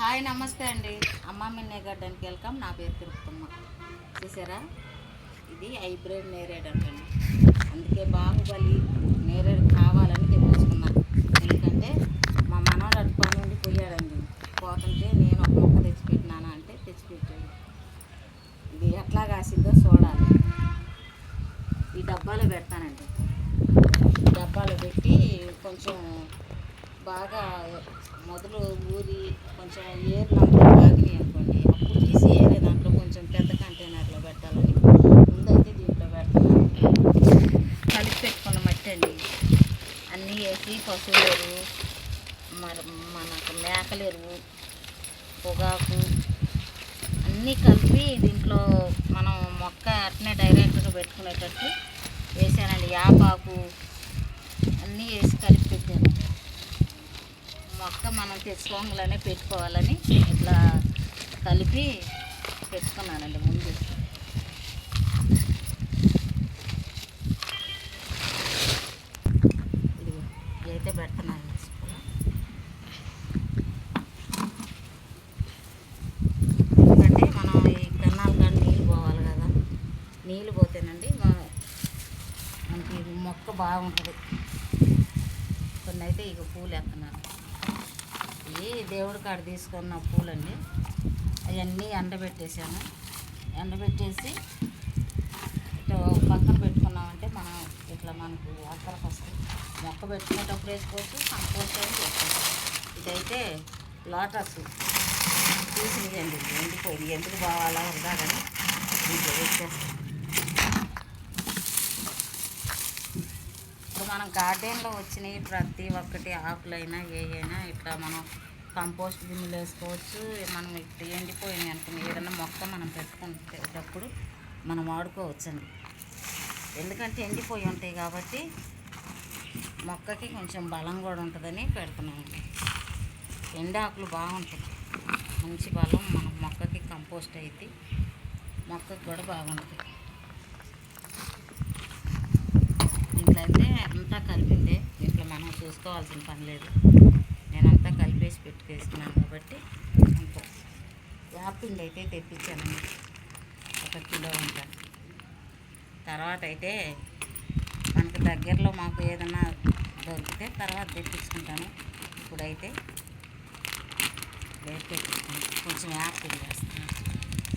Hi నమస్తే అండి. అమ్మ మిన్నే గడ్డానికి వెల్కమ్. నా పేరు తిరుపతమ్మ. చూసారా? ఇది హైబ్రిడ్ నేరేడు అంటండి. అందుకే బాహుబలి నేరేడు కావాలని తెప్పించుకున్నా. ఎందుకంటే మా మనవాళ్ళు పని నుండి పోయాడండి. పోతుంటే నేను ఒక మొక్క తెచ్చిపెట్టినానా అంటే తెచ్చిపెట్టాడు. ఇది ఎట్లా కాసిందో చూడాలి. ఈ డబ్బాలో పెడతానండి. డబ్బాలో పెట్టి కొంచెం బాగా మొదలు ఊరి కొంచెం ఏర్లు అంతా తాగినాయి అనుకోండి అప్పుడు తీసి ఏరే దాంట్లో కొంచెం పెద్ద కంటైనర్లో పెట్టాలని ముందైతే దీంట్లో పెడతాను. కలిపి పెట్టుకున్న మట్టి అండి. అన్నీ వేసి పశువుల ఎరువు మరి మనకు మేకలు ఎరువు పొగాకు అన్నీ కలిపి దీంట్లో మనం మొక్క అట్నే డైరెక్ట్గా పెట్టుకునేటట్టు వేసానండి. యాపాకు అన్నీ వేసి కలిపి మొక్క మనం తెచ్చుకోగానే పెట్టుకోవాలని ఇట్లా కలిపి పెట్టుకున్నానండి ముందు. ఇదిగో ఇదైతే పెడుతున్నాను. ఎందుకంటే మనం ఈ కెనాల్ కానీ నీళ్ళు పోవాలి కదా. నీళ్ళు పోతేనండి మనకి మొక్క బాగుంటుంది. కొన్ని అయితే ఇక పూలు ఎత్తున్నాను ఇవి దేవుడి కాడ తీసుకున్న పూలండి అవన్నీ ఎండబెట్టేసాను ఎండబెట్టేసి పక్కన పెట్టుకున్నామంటే మనం ఇట్లా మనకు అక్కడికి వస్తాయి మొక్క పెట్టుకునేటప్పుడు వేసుకోవచ్చు కంపోస్ట్ చేసుకోవచ్చు ఇదైతే లోటస్ తీసినదండి ఎండిపోయింది ఎందుకు బావాలా ఉందా కానీ దీంట్లో వేసేస్తాం ఇప్పుడు మనం గార్డెన్లో వచ్చినవి ప్రతి ఒక్కటి ఆకులైనా ఏవైనా ఇట్లా మనం కంపోస్ట్ బిన్నులు వేసుకోవచ్చు. మనం ఇట్లా ఎండిపోయినాయి అనుకుని ఏదైనా మొక్క మనం పెట్టుకునేటప్పుడు మనం వాడుకోవచ్చండి. ఎందుకంటే ఎండిపోయి ఉంటాయి కాబట్టి మొక్కకి కొంచెం బలం కూడా ఉంటుందని పెడుతున్నామండి. ఎండాకులు బాగుంటాయి. మంచి బలం మన మొక్కకి కంపోస్ట్ అయితే మొక్కకి కూడా బాగుంటుంది దీంట్లో అయితే అంతా కలిపిందే. ఇంట్లో మనం చూసుకోవాల్సిన పని లేదు. నేనంతా కలిపేసి పెట్టుకేసుకున్నాను కాబట్టి ఇంకో యాపిండి అయితే తెప్పించాను. ఒక కిలో ఉంటాను తర్వాత అయితే మనకు దగ్గరలో మాకు ఏదైనా దొరికితే తర్వాత తెప్పించుకుంటాను. ఇప్పుడైతే రేపు తెప్పించుకుంటాను కొంచెం యాపిండి వేస్తాను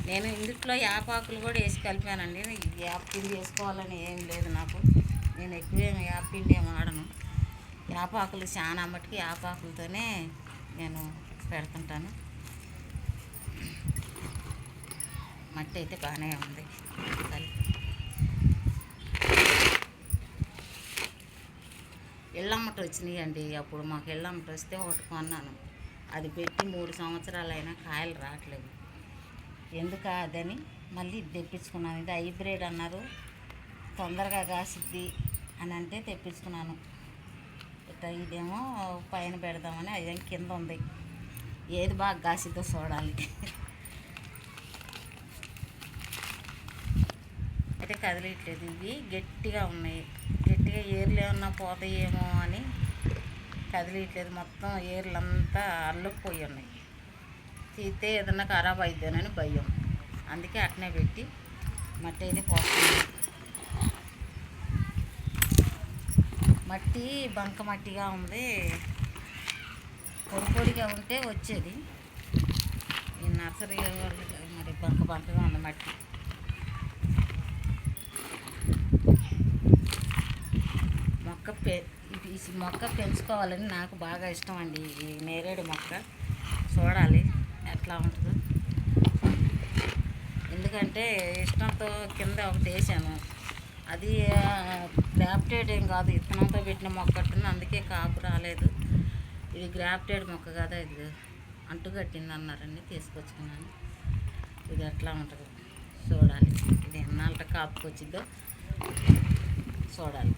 నేను ఇందుట్లో యాపాకులు కూడా వేసి కలిపానండి. యాప్ యాపిండి వేసుకోవాలని ఏం లేదు నాకు. నేను ఎక్కువేం యాపిండి ఏం వాడను. యాపాకులు చాలా మట్టుకు యాపాకులతోనే నేను పెడుతుంటాను. మట్టి అయితే బాగానే ఉంది. కలిపి ఇళ్ళమ్మట వచ్చినాయి అండి అప్పుడు మాకు ఇళ్ళమ్మట వస్తే ఒకటి కొన్నాను. అది పెట్టి మూడు సంవత్సరాలైనా కాయలు రావట్లేదు. ఎందుకు అదని మళ్ళీ తెప్పించుకున్నాను. ఇది హైబ్రిడ్ అన్నారు. తొందరగా కాసిద్ది. అని అంటే తెప్పించుకున్నాను. ఇట్లా ఇదేమో పైన పెడదామని అదేం కింద ఉంది. ఏది బాగా కాసిద్దో చూడాలి. అయితే కదిలిట్లేదు. ఇవి గట్టిగా ఉన్నాయి. గట్టిగా ఏర్లు ఏమన్నా పోతాయేమో అని కదిలిట్లేదు. మొత్తం ఏర్లంతా అల్లుకుపోయి ఉన్నాయి. తీస్తే ఏదన్నా ఖరాబ్ అయిద్దానని భయం. అందుకే అట్నే పెట్టి మట్టి అయితే పోతుంది మట్టి బంక మట్టిగా ఉంది. పొడి పొడిగా ఉంటే వచ్చేది. ఈ నర్సరీ మరి బంక బంకగా ఉంది మట్టి. మొక్క పె ఈ మొక్క పెంచుకోవాలని నాకు బాగా ఇష్టం అండి. ఈ నేరేడు మొక్క. చూడాలి ఎట్లా ఉంటుందో. ఎందుకంటే ఇష్టంతో కింద ఒకటి వేసాను. అది గ్రాఫ్టెడ్ ఏం కాదు. ఇత్తనంతో పెట్టిన మొక్క అందుకే కాపు రాలేదు. ఇది గ్రాఫ్టెడ్ మొక్క కదా ఇది? అంటు కట్టింది అన్నారండి తీసుకొచ్చుకున్నాను. ఇది ఎట్లా ఉంటుంది చూడాలి. ఇది ఎన్నాళ్ళ కాపుకి వచ్చిందో చూడాలి.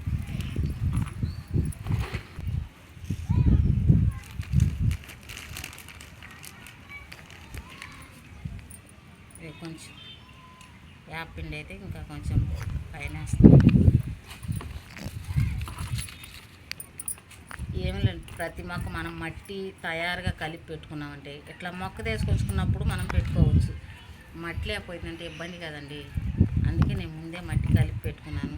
ఇది కొంచెం యాపిండి అయితే ఇంకా కొంచెం పైన. ఏమి లేదు ప్రతి మొక్క మనం మట్టి తయారుగా కలిపి పెట్టుకున్నామంటే ఇట్లా మొక్క తీసుకొచ్చుకున్నప్పుడు మనం పెట్టుకోవచ్చు. మట్టి లేకపోయిందంటే ఇబ్బంది కదండి. అందుకే నేను ముందే మట్టి కలిపి పెట్టుకున్నాను.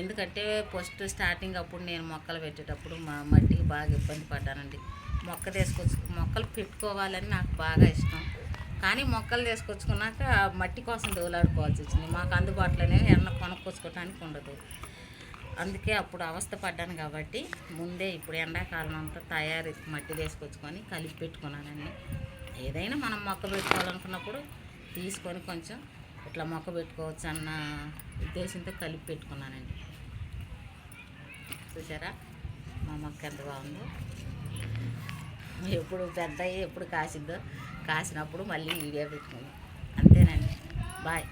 ఎందుకంటే ఫస్ట్ స్టార్టింగ్ అప్పుడు నేను మొక్కలు పెట్టేటప్పుడు మా మట్టికి బాగా ఇబ్బంది పడ్డానండి. మొక్క తీసుకొచ్చు మొక్కలు పెట్టుకోవాలని నాకు బాగా ఇష్టం. కానీ మొక్కలు తీసుకొచ్చుకున్నాక ఆ మట్టి కోసం దోలాడుకోవాల్సి వచ్చింది. మాకు అందుబాటులోనే ఎన్న కొనుక్కొచ్చుకోవటానికి ఉండదు. అందుకే అప్పుడు అవస్థ పడ్డాను కాబట్టి ముందే ఇప్పుడు ఎండాకాలం అంతా తయారు మట్టి తీసుకొచ్చుకొని కలిపి పెట్టుకున్నానండి. ఏదైనా మనం మొక్క పెట్టుకోవాలనుకున్నప్పుడు తీసుకొని కొంచెం ఇట్లా మొక్క పెట్టుకోవచ్చు అన్న ఉద్దేశంతో కలిపి పెట్టుకున్నానండి. చూసారా? మా మొక్క ఎంత బాగుందో. ఎప్పుడు పెద్ద ఎప్పుడు కాసిద్దో. కాసినప్పుడు మళ్ళీ వీడియో పెట్టుకుందాం అంతేనండి. బాయ్.